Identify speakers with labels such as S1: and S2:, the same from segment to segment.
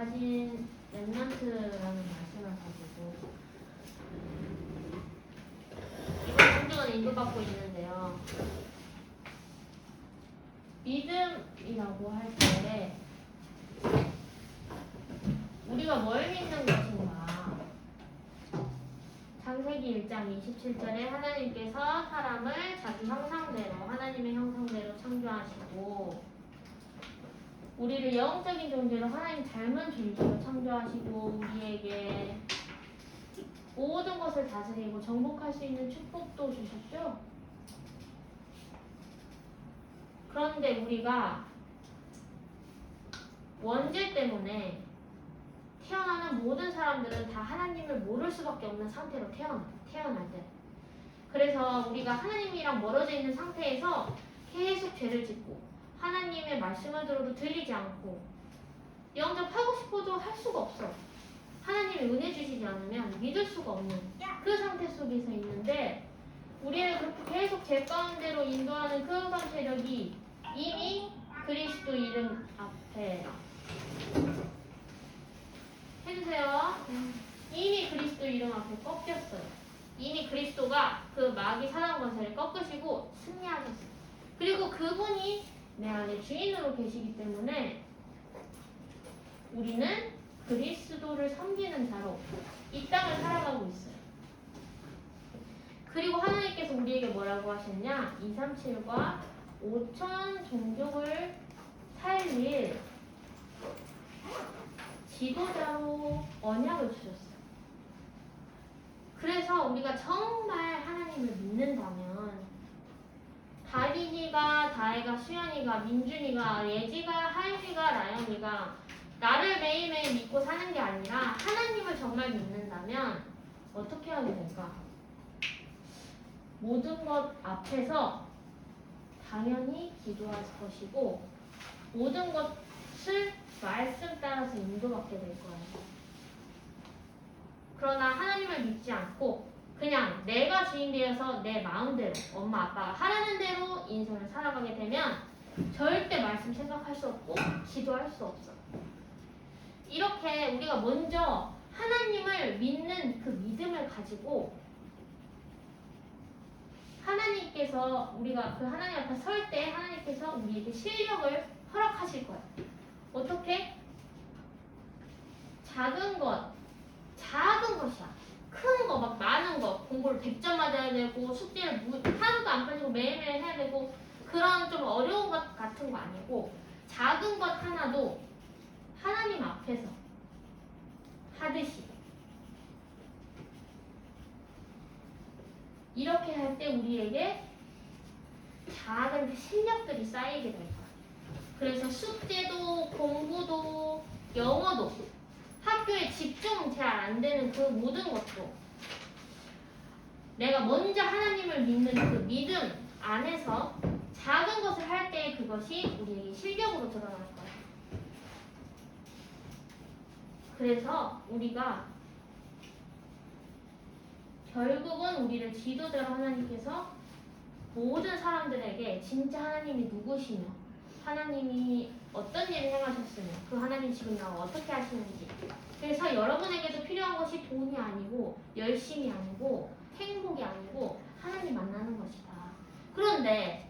S1: 가진 랩런트라는 말씀을 가지고 이번 성경은 인도받고 있는데요. 믿음이라고 할 때 우리가 뭘 믿는 것인가? 창세기 1장 27절에 하나님께서 사람을 자기 형상대로 하나님의 형상대로 창조하시고 우리를 영적인 존재로 하나님 닮은 존재로 창조하시고 우리에게 모든 것을 다스리고 정복할 수 있는 축복도 주셨죠. 그런데 우리가 원죄 때문에 태어나는 모든 사람들은 다 하나님을 모를 수밖에 없는 상태로 태어나, 태어날 때. 그래서 우리가 하나님이랑 멀어져 있는 상태에서 계속 죄를 짓고 하나님의 말씀을 들어도 들리지 않고 영접하고 싶어도 할 수가 없어. 하나님이 은혜 주시지 않으면 믿을 수가 없는 그 상태 속에서 있는데 우리를 그렇게 계속 죄 가운데로 인도하는 그 흑암 세력이 이미 그리스도 이름 앞에 해주세요. 이미 그리스도 이름 앞에 꺾였어요. 이미 그리스도가 그 마귀 사단 권세를 꺾으시고 승리하셨어요. 그리고 그분이 내 안에 주인으로 계시기 때문에 우리는 그리스도를 섬기는 자로 이 땅을 살아가고 있어요. 그리고 하나님께서 우리에게 뭐라고 하셨냐? 237과 5천 종족을 살릴 지도자로 언약을 주셨어요. 그래서 우리가 정말 하나님을 믿는다면 다린이가, 다혜가, 수연이가, 민준이가, 예지가, 하임이가, 라영이가 나를 매일매일 믿고 사는 게 아니라 하나님을 정말 믿는다면 어떻게 하게 될까? 모든 것 앞에서 당연히 기도할 것이고 모든 것을 말씀 따라서 인도받게 될 거예요. 그러나 하나님을 믿지 않고 그냥 내가 주인 되어서 내 마음대로 엄마 아빠가 하라는 대로 인생을 살아가게 되면 절대 말씀 생각할 수 없고 기도할 수 없어. 이렇게 우리가 먼저 하나님을 믿는 그 믿음을 가지고 하나님께서 우리가 그 하나님 앞에 설 때 하나님께서 우리에게 실력을 허락하실 거예요. 어떻게? 작은 것, 작은 것이야. 큰 거, 막 많은 거, 공부를 100점 맞아야 되고, 숙제를 무- 하나도 안 빠지고 매일매일 해야 되고, 그런 좀 어려운 것 같은 거 아니고, 작은 것 하나도 하나님 앞에서 하듯이. 이렇게 할 때 우리에게 작은 그 실력들이 쌓이게 될 거야. 그래서 숙제도 공부도 영어도 학교에 집중 잘 안 되는 그 모든 것도 내가 먼저 하나님을 믿는 그 믿음 안에서 작은 것을 할 때 그것이 우리에게 실력으로 드러날 거야. 그래서 우리가 결국은 우리를 지도자로 하나님께서 모든 사람들에게 진짜 하나님이 누구시며 하나님이 어떤 일을 행하셨으며 그 하나님 지금 나와 어떻게 하시는지 그래서 여러분에게도 필요한 것이 돈이 아니고 열심이 아니고 행복이 아니고 하나님 만나는 것이다. 그런데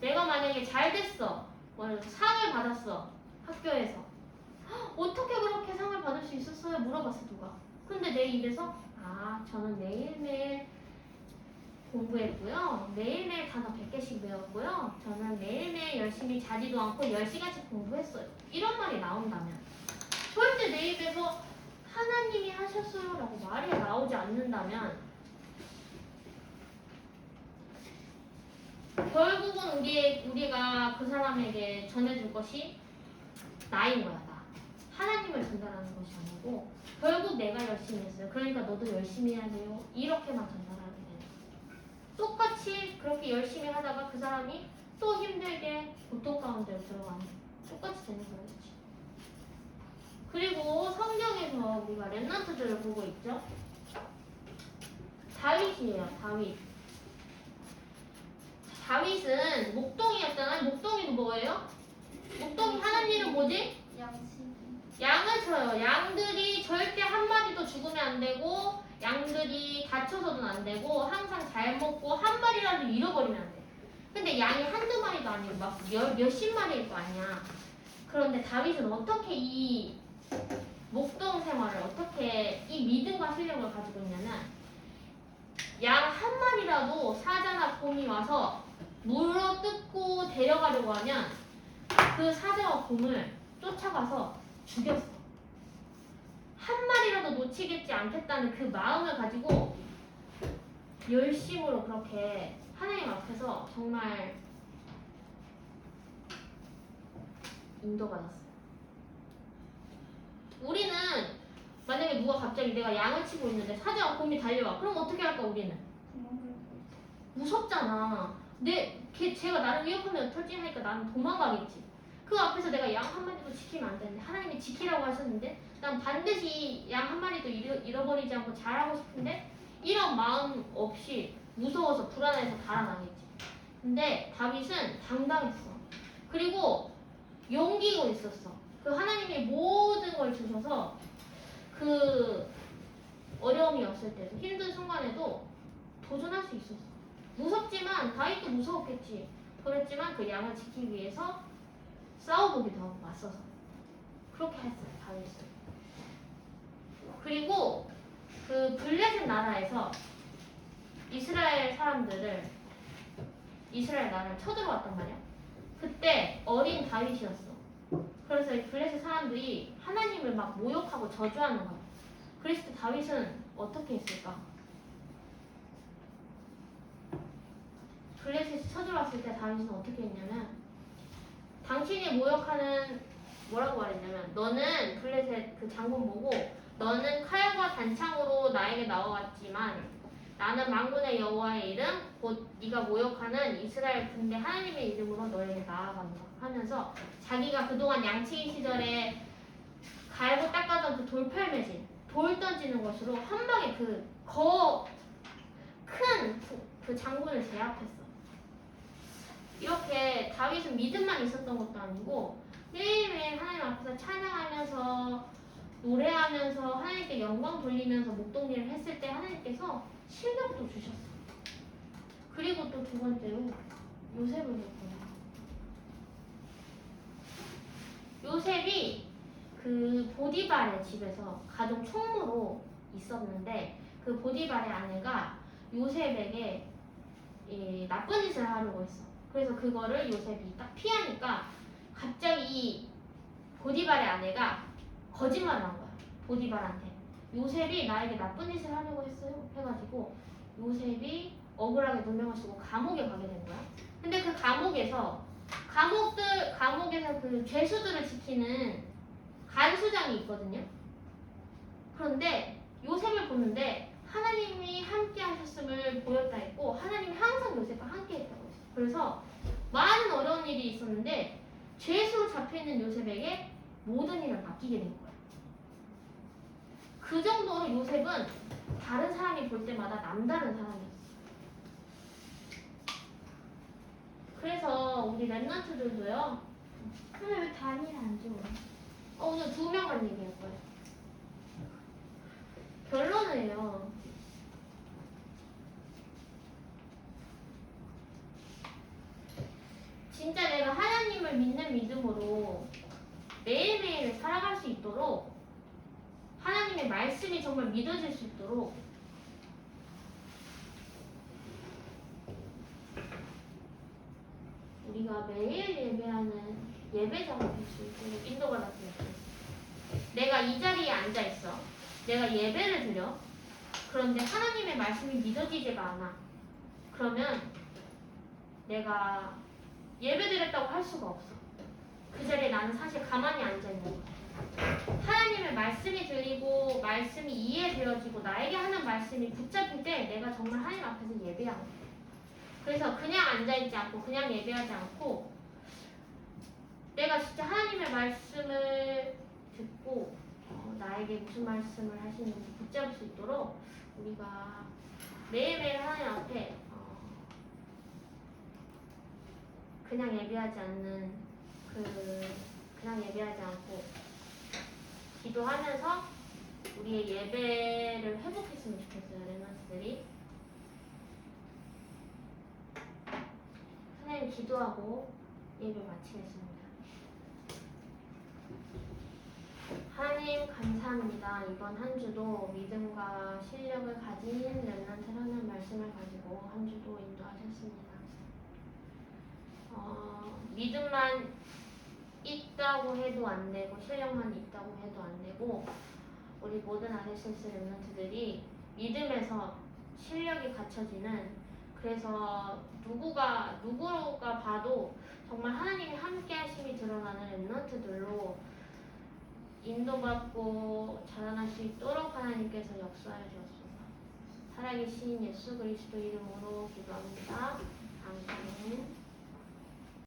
S1: 내가 만약에 잘 됐어 뭐 상을 받았어 학교에서 헉, 어떻게 그렇게 상을 받을 수 있었어요? 물어봤어 누가 근데 내 입에서 아 저는 매일매일 공부했고요. 매일매일 단어 100개씩 배웠고요. 저는 매일매일 열심히 자지도 않고 10시간씩 공부했어요. 이런 말이 나온다면 절대 내 입에서 하나님이 하셨어요 라고 말이 나오지 않는다면 결국은 우리, 우리가 그 사람에게 전해줄 것이 나인 거야 나. 하나님을 전달하는 것이 아니고 결국 내가 열심히 했어요. 그러니까 너도 열심히 해야 돼요. 이렇게만 전달하게 돼요. 똑같이 그렇게 열심히 하다가 그 사람이 또 힘들게 고통 가운데로 들어가는 똑같이 되는 거겠지. 그리고 성경에서 우리가 랩런트들을 보고 있죠. 다윗이에요. 다윗. 다윗은 목동이었잖아요. 목동이도 뭐예요? 목동이 하는 일은 뭐지?
S2: 양심.
S1: 양 하면서요. 양들이 절대 한 마리도 죽으면 안 되고 양들이 다쳐서는 안 되고 항상 잘 먹고 한 마리라도 잃어버리면 안 돼. 근데 양이 한두 마리도 아니고 막 몇, 몇십 마리일 거 아니야. 그런데 다윗은 어떻게 이 목동 생활을 어떻게 이 믿음과 실력을 가지고 있냐면 양 한 마리라도 사자나 곰이 와서 물어 뜯고 데려가려고 하면 그 사자와 곰을 쫓아가서 죽였어. 한 마리라도 놓치겠지 않겠다는 그 마음을 가지고 열심으로 그렇게 하나님 앞에서 정말 인도받았어요. 우리는 만약에 누가 갑자기 내가 양을 치고 있는데 사자와 곰이 달려와. 그럼 어떻게 할까 우리는? 무섭잖아. 내 걔, 제가 나를 위협하면 털진하니까 나는 도망가겠지. 그 앞에서 내가 양 한 마리도 지키면 안 되는데 하나님이 지키라고 하셨는데 난 반드시 양 한 마리도 잃어, 잃어버리지 않고 잘하고 싶은데 이런 마음 없이 무서워서 불안해서 달아나겠지. 근데 다윗은 당당했어. 그리고 용기고 있었어. 그 하나님이 모든 걸 주셔서 그 어려움이 없을 때도 힘든 순간에도 도전할 수 있었어. 무섭지만 다윗도 무서웠겠지. 그랬지만 그 양을 지키기 위해서 싸워보기도 하고 맞서서 그렇게 했어요 다윗은. 그리고 그 블레셋 나라에서 이스라엘 사람들을 이스라엘 나라를 쳐들어왔단 말이야. 그때 어린 다윗이었어. 그래서 이 블레셋 사람들이 하나님을 막 모욕하고 저주하는 거야. 그랬을 때 다윗은 어떻게 했을까? 블레셋이 쳐들어왔을 때 다윗은 어떻게 했냐면 당신이 모욕하는 뭐라고 말했냐면 너는 블레셋 그 장군 보고 너는 칼과 단창으로 나에게 나와왔지만 나는 만군의 여호와의 이름 곧 네가 모욕하는 이스라엘 군대 하나님의 이름으로 너에게 나아간다 하면서 자기가 그동안 양치기 시절에 갈고 닦아던 그 돌팔매질 돌 던지는 것으로 한 방에 그 거큰그 그 장군을 제압했어. 이렇게 다윗은 믿음만 있었던 것도 아니고 매일매일 하나님 앞에서 찬양하면서 노래하면서 하나님께 영광 돌리면서 목동일을 했을 때 하나님께서 실력도 주셨어. 그리고 또 두 번째로 요셉을 줬구나. 요셉이 그 보디발의 집에서 가족 총무로 있었는데 그 보디발의 아내가 요셉에게 이 나쁜 짓을 하려고 했어. 그래서 그거를 요셉이 딱 피하니까 갑자기 이 보디발의 아내가 거짓말을 한 거야. 보디발한테. 요셉이 나에게 나쁜 짓을 하려고 했어요. 해가지고 요셉이 억울하게 누명을 쓰고 감옥에 가게 된 거야. 근데 그 감옥에서 감옥들 감옥에서 그 죄수들을 지키는 간수장이 있거든요. 그런데 요셉을 보는데 하나님이 함께 하셨음을 보였다 했고 하나님이 항상 요셉과 함께 했다고 했어요. 그래서 많은 어려운 일이 있었는데 죄수로 잡혀있는 요셉에게 모든 일을 맡기게 된 거예요. 그 정도로 요셉은 다른 사람이 볼 때마다 남다른 사람이었어요. 그래서 우리 랩런트들도요.
S2: 근데 왜 단일 안 줘?
S1: 어, 오늘 두 명만 얘기할 거예요. 결론은요. 진짜 내가 하나님을 믿는 믿음으로 매일매일 살아갈 수 있도록 하나님의 말씀이 정말 믿어질 수 있도록 매일 예배하는 예배자가 될 수 있도록 인도받았으면 좋겠어. 내가 이 자리에 앉아 있어. 내가 예배를 드려. 그런데 하나님의 말씀이 믿어지지가 않아. 그러면 내가 예배 드렸다고 할 수가 없어. 그 자리에 나는 사실 가만히 앉아 있는 거야. 하나님의 말씀이 들리고 말씀이 이해되어지고 나에게 하는 말씀이 붙잡힐 때 내가 정말 하나님 앞에서 예배하고. 그래서 그냥 앉아있지 않고 그냥 예배하지 않고 내가 진짜 하나님의 말씀을 듣고 어, 나에게 무슨 말씀을 하시는지 붙잡을 수 있도록 우리가 매일매일 하나님 앞에 어, 그냥 예배하지 않는 그 그냥 예배하지 않고 기도하면서 우리의 예배를 회복했으면 좋겠어요, 랩런트들이. 하나님 기도하고 예배 마치겠습니다. 하나님 감사합니다. 이번 한 주도 믿음과 실력을 가진 랩런트라는 말씀을 가지고 한 주도 인도하셨습니다. 어, 믿음만 있다고 해도 안 되고 실력만 있다고 해도 안 되고 우리 모든 RSS 랩런트들이 믿음에서 실력이 갖춰지는 그래서 누구가 누구가 봐도 정말 하나님이 함께 하심이 드러나는 랩런트들로 인도받고 자라날 수 있도록 하나님께서 역사해 주옵소서. 살아계신 예수 그리스도 이름으로 기도합니다. 아멘.